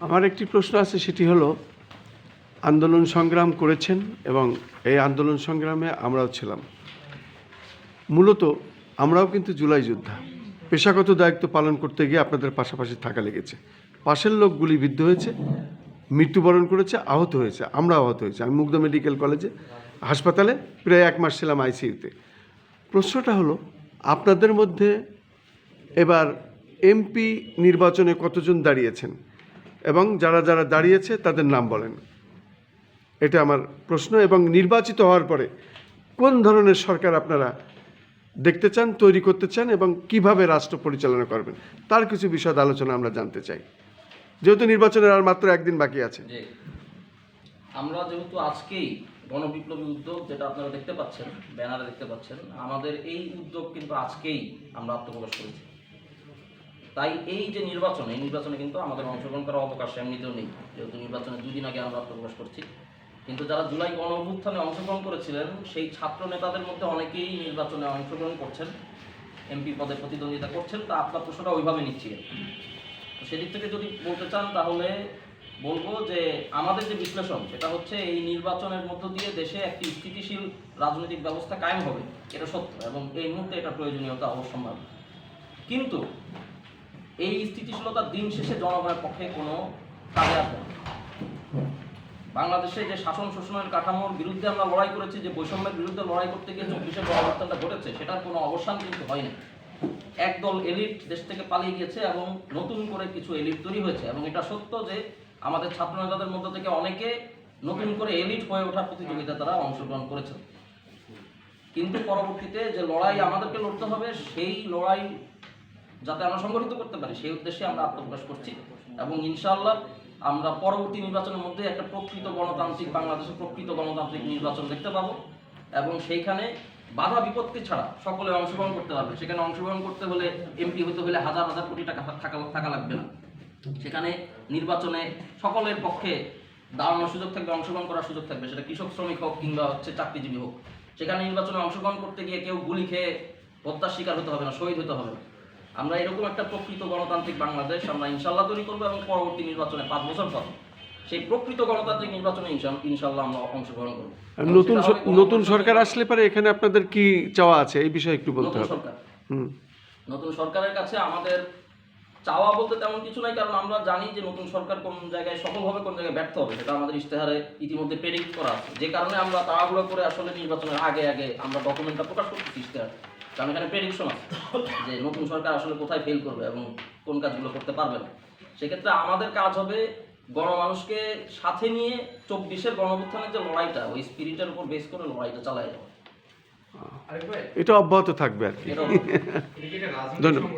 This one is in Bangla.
আমার একটি প্রশ্ন আছে, সেটি হলো, আন্দোলন সংগ্রাম করেছেন এবং এই আন্দোলন সংগ্রামে আমরাও ছিলাম। মূলত আমরাও কিন্তু জুলাই যোদ্ধা। পেশাগত দায়িত্ব পালন করতে গিয়ে আপনাদের পাশাপাশি থাকা লেগেছে। পাশের লোক গুলিবিদ্ধ হয়েছে, মৃত্যুবরণ করেছে, আহত হয়েছে, আমরা আহত হয়েছে। আমি মুগ্ধ মেডিকেল কলেজে, হাসপাতালে প্রায় এক মাস ছিলাম আইসিইউতে। প্রশ্নটা হলো, আপনাদের মধ্যে এবার এমপি নির্বাচনে কতজন দাঁড়িয়েছেন? এবং যারা যারা দাঁড়িয়েছে তাদের নাম বলেন। এটা আমার প্রশ্ন এবং নির্বাচিত হওয়ার পরে কোন ধরনের সরকার আপনারা দেখতে চান, তৈরি করতে চান এবং কীভাবে রাষ্ট্র পরিচালনা করবেন? তার কিছু বিষয় আলোচনা আমরা জানতে চাই। যেহেতু নির্বাচনের আর মাত্র একদিন বাকি আছে। আমরা যেহেতু আজকেই গণবিপ্লবী উদ্যোগ, যেটা আপনারা দেখতে পাচ্ছেন, ব্যানারে দেখতে পাচ্ছেন, আমাদের এই উদ্যোগ কিন্তু আজকেই আমরা আত্মপ্রকাশ করেছি। তাই এই যে নির্বাচন, এই নির্বাচনে কিন্তু আমাদের অংশগ্রহণ করার অবকাশ এমনিতেও নেই। যেহেতু নির্বাচনে দুদিন আগে আমরা আত্মপ্রকাশ করছি। কিন্তু যারা জুলাই গণ অভ্যুত্থানে অংশগ্রহণ করেছিলেন, সেই ছাত্র নেতাদের মধ্যে অনেকেই নির্বাচনে অংশগ্রহণ করছেন। এমপি পদে প্রতিদ্বন্দ্বিতা করছেন, তা আপনার প্রশ্নটা ওইভাবে নিচ্ছি তো সেদিক থেকে যদি বলতে চান, তাহলে বলব যে আমাদের যে বিশ্লেষণ, সেটা হচ্ছে এই নির্বাচনের মধ্য দিয়ে দেশে একটি স্থিতিশীল রাজনৈতিক ব্যবস্থা কায়েম হবে, এটা সত্য। এবং এই মুহূর্তে এটা প্রয়োজনীয়তা অবশ্যম্ভাবী। কিন্তু এই স্থিতিশীলতার দিন শেষে জনগণের পক্ষে কোনো কাজে আসবে বাংলাদেশে যে শাসন শোষণের কাঠামোর বিরুদ্ধে আমরা লড়াই করেছি, যে বৈষম্যের বিরুদ্ধে লড়াই করতে গিয়ে চব্বিশের গণঅভ্যুত্থানটা ঘটেছে, সেটার কোনো অবসান কিন্তু হয়নি। একদল এলিট দেশ থেকে পালিয়ে গিয়েছে এবং নতুন করে কিছু এলিট তৈরি হয়েছে এবং এটা সত্য যে আমাদের ছাত্র নেতাদের মধ্য থেকে অনেকে নতুন করে এলিট হয়ে ওঠার প্রতিযোগিতা তারা অংশগ্রহণ করেছে। কিন্তু পরবর্তীতে যে লড়াই আমাদেরকে লড়তে হবে, সেই লড়াই যাতে আমরা সংগঠিত করতে পারি, সেই উদ্দেশ্যে আমরা আত্মপ্রকাশ করছি। এবং ইনশাআল্লাহ আমরা পরবর্তী নির্বাচনের মধ্যে একটা প্রকৃত গণতান্ত্রিক বাংলাদেশের প্রকৃত গণতান্ত্রিক নির্বাচন দেখতে পাবো। এবং সেইখানে বাধা বিপত্তি ছাড়া সকলে অংশগ্রহণ করতে পারবে। সেখানে অংশগ্রহণ করতে হলে এমপি হতে হলে হাজার হাজার কোটি টাকা থাকা থাকা লাগবে না। সেখানে নির্বাচনে সকলের পক্ষে দাঁড়ানোর সুযোগ থাকবে, অংশগ্রহণ করার সুযোগ থাকবে। সেটা কৃষক, শ্রমিক হোক কিংবা হচ্ছে চাকরিজীবী হোক। সেখানে নির্বাচনে অংশগ্রহণ করতে গিয়ে কেউ গুলি খেয়ে হত্যার শিকার হতে হবে না, শহীদ হতে হবে না। আমরা এরকম একটা প্রকৃত গণতান্ত্রিক বাংলাদেশ আমরা ইনশাল্লাহ তৈরি করব এবং পরবর্তী নির্বাচনে পাঁচ বছর পর সেই প্রকৃত গণতান্ত্রিক নির্বাচনে ইনশাল্লাহ আমরা অংশগ্রহণ করব। নতুন নতুন সরকার আসলে পারে এখানে আপনাদের কি চাওয়া আছে? এই বিষয়ে একটু বলতে হবে। সরকার। নতুন সরকারের কাছে আমাদের চাওয়া বলতে তেমন কিছু নাই কারণ আমরা জানি যে নতুন সরকার কোন জায়গায় সফল হবে কোন জায়গায় ব্যর্থ হবে সেটা আমাদের ইশতেহারে ইতিমধ্যে প্রেডিক্ট করা আছে। যে কারণে আমরা তাড়াহুড়ো করে আসলে নির্বাচনের আগে আগে আমরা ডকুমেন্টটা প্রকাশ করতেছি ইশতেহার। কারণ এখানে প্রেডিকশন আছে যে নতুন সরকার আসলে কোথায় ফেল করবে এবং কোন কাজগুলো করতে পারবে না। সেক্ষেত্রে আমাদের কাজ হবে গণমানুষকে সাথে নিয়ে চব্বিশের গণঅভ্যুত্থানের যে লড়াইটা ওই স্পিরিটের উপর বেস করে লড়াইটা চালায় যাওয়া এটা অব্যাহত থাকবে আর কি। ধন্যবাদ।